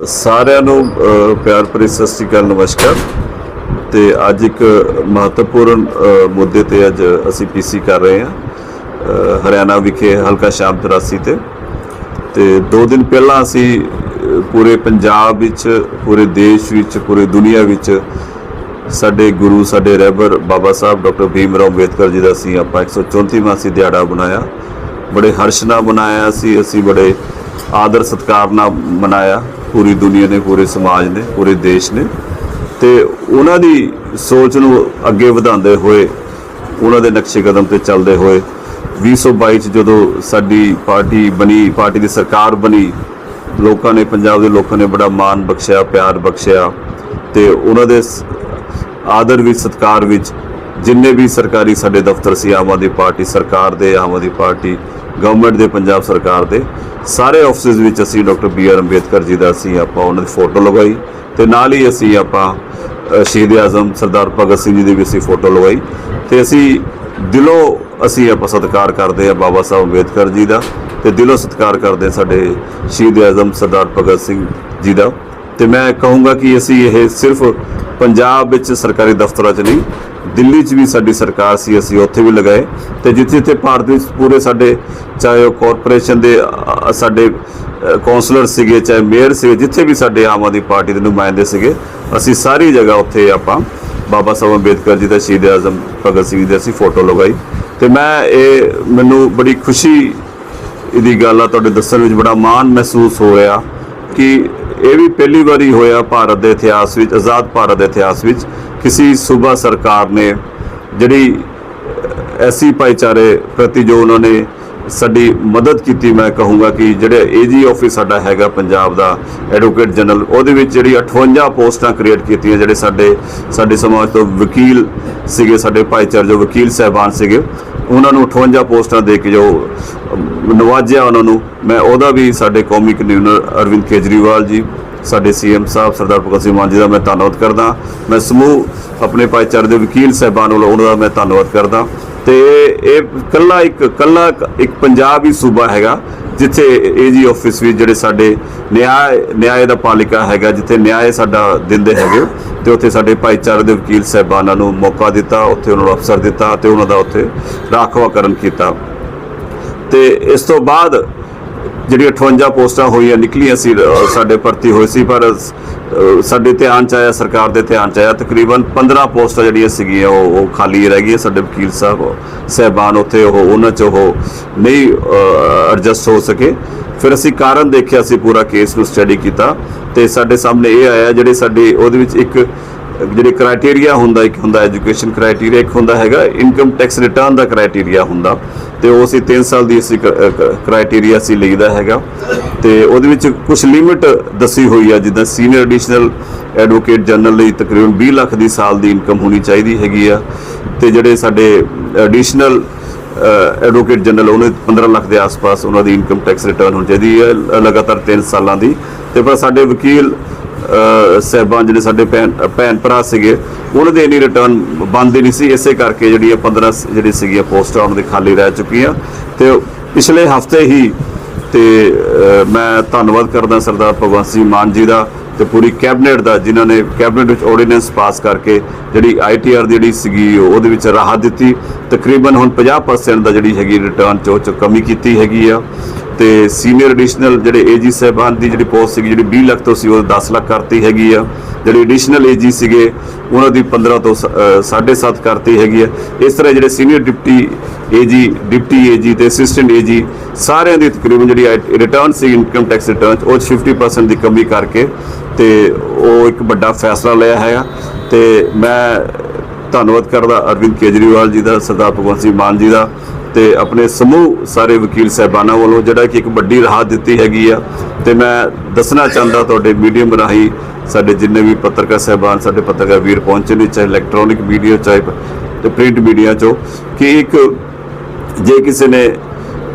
ਸਾਰਿਆਂ ਨੂੰ ਅ, ਪਿਆਰ ਭਰੀ ਸਤਿ ਸ੍ਰੀ ਅਕਾਲ ਨਮਸਕਾਰ। ਤੇ ਅੱਜ ਇੱਕ ਮਹੱਤਵਪੂਰਨ ਮੁੱਦੇ ਤੇ ਅੱਜ ਅਸੀਂ ਪੀਸੀ ਕਰ ਰਹੇ ਹਾਂ ਹਰਿਆਣਾ ਵਿਖੇ ਹਲਕਾ ਸ਼ਾਮ 83 ਤੇ। ਤੇ ਦੋ ਦਿਨ ਪਹਿਲਾਂ ਅਸੀਂ ਪੂਰੇ ਪੰਜਾਬ ਵਿੱਚ ਪੂਰੇ ਦੇਸ਼ ਵਿੱਚ ਪੂਰੇ ਦੁਨੀਆ ਵਿੱਚ ਸਾਡੇ ਗੁਰੂ ਸਾਡੇ ਰਹਿਬਰ ਬਾਬਾ ਸਾਹਿਬ ਡਾਕਟਰ ਭੀਮ ਰਾਓ ਅੰਬੇਦਕਰ ਜੀ ਦਾ ਅਸੀਂ ਆਪਾਂ 134ਵਾਂ ਸੀ ਦਿਹਾੜਾ ਬਣਾਇਆ ਬੜੇ ਹਰਸ਼ ਨਾਲ ਮਨਾਇਆ ਸੀ ਅਸੀਂ ਬੜੇ ਆਦਰ ਸਤਿਕਾਰ ਨਾਲ ਮਨਾਇਆ ਪੂਰੀ ਦੁਨੀਆ ਨੇ, ਪੂਰੇ ਸਮਾਜ ਨੇ, ਪੂਰੇ ਦੇਸ਼ ਨੇ। ਤੇ ਉਹਨਾਂ ਦੀ ਸੋਚ ਨੂੰ ਅੱਗੇ ਵਧਾਉਂਦੇ ਹੋਏ, ਉਹਨਾਂ ਦੇ ਨਕਸ਼ੇ ਕਦਮ ਤੇ ਚੱਲਦੇ ਹੋਏ 2022 ਚ ਜਦੋਂ ਸਾਡੀ ਪਾਰਟੀ ਬਣੀ, ਪਾਰਟੀ ਦੀ ਸਰਕਾਰ ਬਣੀ, ਲੋਕਾਂ ਨੇ, ਪੰਜਾਬ ਦੇ ਲੋਕਾਂ ਨੇ ਬੜਾ ਮਾਣ ਬਖਸ਼ਿਆ, ਪਿਆਰ ਬਖਸ਼ਿਆ। ਤੇ ਉਹਨਾਂ ਦੇ ਆਦਰ ਵਿੱਚ, ਸਤਕਾਰ ਵਿੱਚ ਜਿੰਨੇ ਵੀ ਸਰਕਾਰੀ ਸਾਡੇ ਦਫ਼ਤਰ ਸੀ, ਆਮ ਆਦਮੀ ਪਾਰਟੀ ਸਰਕਾਰ ਦੇ, ਆਮ ਆਦਮੀ ਪਾਰਟੀ ਗਵਰਨਮੈਂਟ ਦੇ, ਪੰਜਾਬ ਸਰਕਾਰ ਦੇ ਸਾਰੇ ਆਫਿਸਿਸ ਵਿੱਚ ਅਸੀਂ doctor B R Ambedkar ji ਦਾ ਅਸੀਂ ਆਪਾਂ ਉਹਨਾਂ ਦੀ ਫੋਟੋ ਲਗਾਈ ਤੇ ਨਾਲ ਹੀ ਅਸੀਂ ਆਪਾਂ ਸ਼ਹੀਦ ਆਜ਼ਮ ਸਰਦਾਰ ਭਗਤ ਸਿੰਘ ਜੀ ਦੀ ਵੀ ਅਸੀਂ ਫੋਟੋ ਲਗਾਈ ਤੇ ਅਸੀਂ ਦਿਲੋਂ ਅਸੀਂ ਆਪਾਂ ਸਤਿਕਾਰ ਕਰਦੇ ਆ ਬਾਬਾ ਸਾਹਿਬ ਅੰਬੇਦਕਰ ਜੀ ਦਾ ਤੇ ਦਿਲੋਂ ਸਤਿਕਾਰ ਕਰਦੇ ਹਾਂ ਸਾਡੇ ਸ਼ਹੀਦ ਆਜ਼ਮ ਸਰਦਾਰ ਭਗਤ ਸਿੰਘ ਜੀ ਦਾ ਤੇ ਮੈਂ ਕਹੂੰਗਾ ਕਿ ਅਸੀਂ ਇਹ ਸਿਰਫ ਪੰਜਾਬ ਵਿੱਚ ਸਰਕਾਰੀ ਦਫ਼ਤਰਾਂ 'ਚ ਨਹੀਂ ਦਿੱਲੀ 'ਚ ਵੀ ਸਾਡੀ ਸਰਕਾਰ ਸੀ ਅਸੀਂ ਉੱਥੇ ਵੀ ਲਗਾਏ ਤੇ ਜਿੱਥੇ ਜਿੱਥੇ ਭਾਰਤ ਵਿੱਚ ਪੂਰੇ ਸਾਡੇ ਚਾਹੇ ਉਹ ਕਾਰਪੋਰੇਸ਼ਨ ਦੇ ਸਾਡੇ ਅ, ਕੌਂਸਲਰ ਸੀਗੇ ਚਾਹੇ ਮੇਅਰ ਸੀਗੇ ਜਿੱਥੇ ਵੀ ਸਾਡੇ ਆਮ ਆਦਮੀ ਪਾਰਟੀ ਦੇ ਨੁਮਾਇੰਦੇ ਸੀਗੇ ਅਸੀਂ ਸਾਰੀ ਜਗ੍ਹਾ ਉੱਥੇ ਆਪਾਂ ਬਾਬਾ ਸਾਹਿਬ ਅੰਬੇਦਕਰ ਜੀ ਦਾ ਸ਼ਹੀਦ ਆਜ਼ਮ ਭਗਤ ਸਿੰਘ ਜੀ ਦੀ ਅਸੀਂ ਫੋਟੋ ਲਗਾਈ ਤੇ ਮੈਂ ਇਹ ਮੈਨੂੰ ਬੜੀ ਖੁਸ਼ੀ ਇਹਦੀ ਗੱਲ ਆ ਤੁਹਾਡੇ ਦੱਸਣ ਵਿੱਚ ਬੜਾ ਮਾਣ ਮਹਿਸੂਸ ਹੋ ਰਿਹਾ। ਕਿ ਇਹ ਵੀ ਪਹਿਲੀ ਵਾਰੀ ਹੋਇਆ ਭਾਰਤ ਦੇ ਇਤਿਹਾਸ ਵਿੱਚ, ਆਜ਼ਾਦ ਭਾਰਤ ਦੇ ਇਤਿਹਾਸ ਵਿੱਚ ਕਿਸੇ ਸੂਬਾ ਸਰਕਾਰ ਨੇ ਜਿਹੜੀ ਐਸੀ ਭਾਈਚਾਰੇ ਪ੍ਰਤੀ ਜੋ ਉਹਨਾਂ ਨੇ ਸਾਡੀ ਮਦਦ ਕੀਤੀ ਮੈਂ ਕਹੂੰਗਾ ਕਿ ਜਿਹੜੇ ਏਜੀ ਆਫਿਸ ਸਾਡਾ ਹੈਗਾ ਪੰਜਾਬ ਦਾ ਐਡਵੋਕੇਟ ਜਨਰਲ ਉਹਦੇ ਵਿੱਚ ਜਿਹੜੀ 58 ਪੋਸਟਾਂ ਕ੍ਰੀਏਟ ਕੀਤੀਆਂ ਜਿਹੜੇ ਸਾਡੇ ਸਾਡੇ ਸਮਾਜ ਤੋਂ ਵਕੀਲ ਸੀਗੇ ਸਾਡੇ ਭਾਈਚਾਰੇ ਜੋ ਵਕੀਲ ਸਹਿਬਾਨ ਸੀਗੇ ਉਹਨਾਂ ਨੂੰ 58 ਪੋਸਟਾਂ ਦੇ ਕੇ ਜੋ ਅਮ, ਨਵਾਜਿਆ ਉਹਨਾਂ ਨੂੰ। ਮੈਂ ਉਹਦਾ ਵੀ ਸਾਡੇ ਕੌਮੀ ਕਨਵੀਨਰ ਅਰਵਿੰਦ ਕੇਜਰੀਵਾਲ ਜੀ ਸਾਡੇ ਸੀਐਮ ਸਾਹਿਬ ਸਰਦਾਰ ਭਗਤ ਸਿੰਘ ਮਾਨ ਜੀ ਦਾ ਮੈਂ ਧੰਨਵਾਦ ਕਰਦਾ। ਮੈਂ ਸਮੂਹ ਆਪਣੇ ਭਾਈਚਾਰੇ ਦੇ ਵਕੀਲ ਸਹਿਬਾਨ ਵੱਲੋਂ ਉਹਨਾਂ ਦਾ ਮੈਂ ਧੰਨਵਾਦ ਕਰਦਾ। ਤੇ ਇਹ ਕੱਲਾ ਇੱਕ ਕੱਲਾ ਇੱਕ ਪੰਜਾਬ ਹੀ ਸੂਬਾ ਹੈਗਾ, ਜਿੱਥੇ ਏਜੀ ਆਫਿਸ ਵੀ ਜਿਹੜੇ ਸਾਡੇ ਨਿਆਂ ਨਿਆਂ ਦਾ ਪਾਲਿਕਾ ਹੈਗਾ, ਜਿੱਥੇ ਨਿਆਂ ਸਾਡਾ ਦਿੰਦੇ ਹੈਗੇ। ਤੇ ਉੱਥੇ ਸਾਡੇ ਭਾਈਚਾਰੇ ਦੇ ਵਕੀਲ ਸਹਿਬਾਨਾਂ ਨੂੰ ਮੌਕਾ ਦਿੱਤਾ, ਉੱਥੇ ਉਹਨਾਂ ਨੂੰ ਅਫਸਰ ਦਿੱਤਾ ਤੇ ਉਹਨਾਂ ਦਾ ਉੱਥੇ ਰਾਖਵਾਕਰਨ ਕੀਤਾ। ਤੇ ਇਸ ਤੋਂ ਬਾਅਦ ਜਿਹੜੀ 58 ਪੋਸਟਾਂ ਹੋਈਆਂ ਨਿਕਲੀਆਂ ਸੀ ਸਾਡੇ ਭਰਤੀ ਹੋਏ ਸੀ, ਪਰ ਸਾਡੇ ਧਿਆਨ ਚ ਆਇਆ, ਸਰਕਾਰ ਦੇ ਧਿਆਨ ਚ ਆਇਆ, ਤਕਰੀਬਨ 15 ਪੋਸਟਾਂ ਜਿਹੜੀਆਂ ਸੀਗੀਆਂ, ਉਹ ਉਹ ਖਾਲੀ ਰਹਿ ਗਈਆਂ, ਸਾਡੇ ਵਕੀਲ ਸਾਹਿਬ, ਸਹਿਬਾਨ ਉੱਥੇ, ਉਹ, ਉਹਨਾਂ ਚ ਉਹ ਨਹੀਂ ਐਡਜਸਟ ਹੋ ਸਕੇ। ਫਿਰ ਅਸੀਂ ਕਾਰਨ ਦੇਖਿਆ ਸੀ, ਪੂਰਾ ਕੇਸ ਨੂੰ ਸਟੱਡੀ ਕੀਤਾ, ਤੇ ਸਾਡੇ ਸਾਹਮਣੇ ਇਹ ਆਇਆ, ਜਿਹੜੇ ਸਾਡੇ, ਉਹਦੇ ਵਿੱਚ ਇੱਕ ਜਿਹੜੇ ਕ੍ਰਾਈਟੇਰੀਆ ਹੁੰਦਾ, ਇੱਕ ਹੁੰਦਾ ਐਜੂਕੇਸ਼ਨ ਕ੍ਰਾਈਟੇਰੀਆ ਇੱਕ ਹੁੰਦਾ ਹੈਗਾ ਇਨਕਮ ਟੈਕਸ ਰਿਟਰਨ ਦਾ ਕ੍ਰਾਈਟੇਰੀਆ ਹੁੰਦਾ ਤੇ ਉਹ ਅਸੀਂ 3 ਸਾਲ ਦੀ ਅਸੀਂ ਕ੍ਰਾਈਟੇਰੀਆ ਅਸੀਂ ਲਈਦਾ ਹੈਗਾ ਤੇ ਉਹਦੇ ਵਿੱਚ ਕੁਝ ਲਿਮਿਟ ਦੱਸੀ ਹੋਈ ਆ, ਜਿੱਦਾਂ ਸੀਨੀਅਰ ਐਡੀਸ਼ਨਲ ਐਡਵੋਕੇਟ ਜਨਰਲ ਲਈ ਤਕਰੀਬਨ 20 ਲੱਖ ਦੀ ਸਾਲ ਦੀ ਇਨਕਮ ਹੋਣੀ ਚਾਹੀਦੀ ਹੈਗੀ ਆ ਤੇ ਜਿਹੜੇ ਸਾਡੇ ਐਡੀਸ਼ਨਲ ਐਡਵੋਕੇਟ ਜਨਰਲ ਉਹਨੇ 15 ਲੱਖ ਦੇ ਆਸ-ਪਾਸ ਉਹਨਾਂ ਦੀ ਇਨਕਮ ਟੈਕਸ ਰਿਟਰਨ ਹੋਣੀ ਚਾਹੀਦੀ ਹੈ ਲ- ਲਗਾਤਾਰ 3 ਸਾਲਾਂ ਦੀ ਤੇ ਪਰ ਸਾਡੇ ਵਕੀਲ ਸਹਿਬਾਨ ਜਿਹੜੇ ਸਾਡੇ ਭੈਣ ਭੈਣ ਭਰਾ ਸੀਗੇ, ਉਹਨਾਂ ਦੇ ਇਨੀ ਰਿਟਰਨ ਬੰਦ ਨਹੀਂ ਸੀ। ਇਸੇ ਕਰਕੇ ਜਿਹੜੀਆਂ 15 ਜਿਹੜੀ ਸੀਗੀਆਂ ਪੋਸਟਾਂ ਉਹਨਾਂ ਦੇ ਖਾਲੀ ਰਹਿ ਚੁੱਕੀਆਂ ਤੇ ਪਿਛਲੇ ਹਫ਼ਤੇ ਹੀ ਤੇ ਮੈਂ ਧੰਨਵਾਦ ਕਰਦਾ ਸਰਦਾਰ ਭਗਵੰਤ ਸਿੰਘ ਮਾਨ ਜੀ ਦਾ ਤੇ ਪੂਰੀ ਕੈਬਨਿਟ ਦਾ, ਜਿਨ੍ਹਾਂ ਨੇ ਕੈਬਨਿਟ ਵਿੱਚ ਆਰਡੀਨੈਂਸ ਪਾਸ ਕਰਕੇ ਜਿਹੜੀ ਆਈਟੀਆਰ ਦੀ ਜਿਹੜੀ ਸੀਗੀ, ਉਹਦੇ ਵਿੱਚ ਰਾਹਤ ਦਿੱਤੀ। ਤਕਰੀਬਨ ਹੁਣ 50% ਦਾ ਜਿਹੜੀ ਹੈਗੀ ਰਿਟਰਨ 'ਚ ਉਹ ਚ ਕਮੀ ਕੀਤੀ ਹੈਗੀ ਆ। ਤੇ ਸੀਨੀਅਰ ਐਡੀਸ਼ਨਲ ਜਿਹੜੇ ਏਜੀ ਸਾਹਿਬਾਨ ਦੀ ਜਿਹੜੀ ਪੋਸਟ ਸੀਗੀ, ਜਿਹੜੀ 20 ਲੱਖ ਤੋਂ ਸੀ, ਉਹ 10 ਲੱਖ ਕਰਤੀ ਹੈਗੀ ਆ। ਜਿਹੜੇ ਐਡੀਸ਼ਨਲ ਏਜੀ ਸੀਗੇ, ਉਹਨਾਂ ਦੀ 15 ਤੋਂ 7.5 ਕਰਤੀ ਹੈਗੀ ਆ। ਇਸ ਤਰ੍ਹਾਂ ਜਿਹੜੇ senior deputy AG deputy AG ਤੇ ਅਸਿਸਟੈਂਟ ਏਜੀ ਸਾਰਿਆਂ ਦੀ ਤਕਰੀਬਨ ਜਿਹੜੀ ਰਿਟਰਨ ਸੀ ਇਨਕਮ ਟੈਕਸ ਰਿਟਰਨ ਉਹ 'ਚ 50% ਦੀ ਕਮੀ ਕਰਕੇ ਤੇ ਉਹ ਇੱਕ ਵੱਡਾ ਫੈਸਲਾ ਲਿਆ ਹੈਗਾ। ਤੇ ਮੈਂ ਧੰਨਵਾਦ ਕਰਦਾ ਅਰਵਿੰਦ ਕੇਜਰੀਵਾਲ ਜੀ ਦਾ, ਸਰਦਾਰ ਭਗਵੰਤ ਸਿੰਘ ਮਾਨ ਜੀ ਦਾ ਤੇ ਆਪਣੇ ਸਮੂਹ ਸਾਰੇ ਵਕੀਲ ਸਹਿਬਾਨਾਂ ਵੱਲੋਂ ਜਿਹੜਾ ਕਿ ਇੱਕ ਵੱਡੀ ਰਾਹਤ ਦਿੱਤੀ ਹੈਗੀ ਆ। ਤੇ ਮੈਂ ਦੱਸਣਾ ਚਾਹੁੰਦਾ ਤੁਹਾਡੇ ਮੀਡੀਅਮ ਰਾਹੀਂ, ਸਾਡੇ ਜਿੰਨੇ ਵੀ ਪੱਤਰਕਾਰ ਸਹਿਬਾਨ, ਸਾਡੇ ਪੱਤਰਕਾਰ ਵੀਰ ਪਹੁੰਚੇ ਨੇ, ਚਾਹੇ ਇਲੈਕਟ੍ਰੋਨਿਕ ਮੀਡੀਆ ਚਾਹੇ ਤੇ ਪ੍ਰਿੰਟ ਮੀਡੀਆ ਚੋਂ, ਕਿ ਇੱਕ ਜੇ ਕਿਸੇ ਨੇ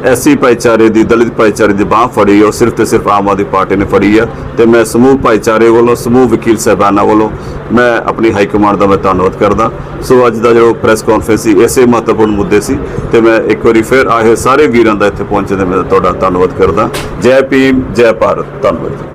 ਐਸੀ ਭਾਈਚਾਰੇ ਦੀ, ਦਲਿਤ ਭਾਈਚਾਰੇ ਦੀ ਬਾਹ ਫੜੀ ਔਰ ਸਿਰਫ ਤੇ ਸਿਰਫ ਆਮ ਆਦਮੀ ਪਾਰਟੀ ਨੇ ਫੜੀ ਆ। ਤੇ ਮੈਂ ਸਮੂਹ ਭਾਈਚਾਰੇ ਵੱਲੋਂ, ਸਮੂਹ ਵਕੀਲ ਸਹਿਬਾਨਾਂ ਵੱਲੋਂ ਮੈਂ ਆਪਣੀ ਹਾਈ ਕਮਾਂਡ ਦਾ ਮੈਂ ਧੰਨਵਾਦ ਕਰਦਾ। ਸੋ ਅੱਜ ਦਾ ਜਿਹੜਾ ਪ੍ਰੈਸ ਕਾਨਫਰੰਸ ਸੀ ਐਸੇ ਮਹੱਤਵਪੂਰਨ ਮੁੱਦੇ ਸੀ ਤੇ ਮੈਂ ਇੱਕ ਵਾਰੀ ਫਿਰ ਆਏ ਸਾਰੇ ਵੀਰਾਂ ਦਾ ਇੱਥੇ ਪਹੁੰਚੇ ਤੇ ਮੈਂ ਤੁਹਾਡਾ ਧੰਨਵਾਦ ਕਰਦਾ। ਜੈ ਭੀਮ, ਜੈ ਭਾਰਤ। ਧੰਨਵਾਦ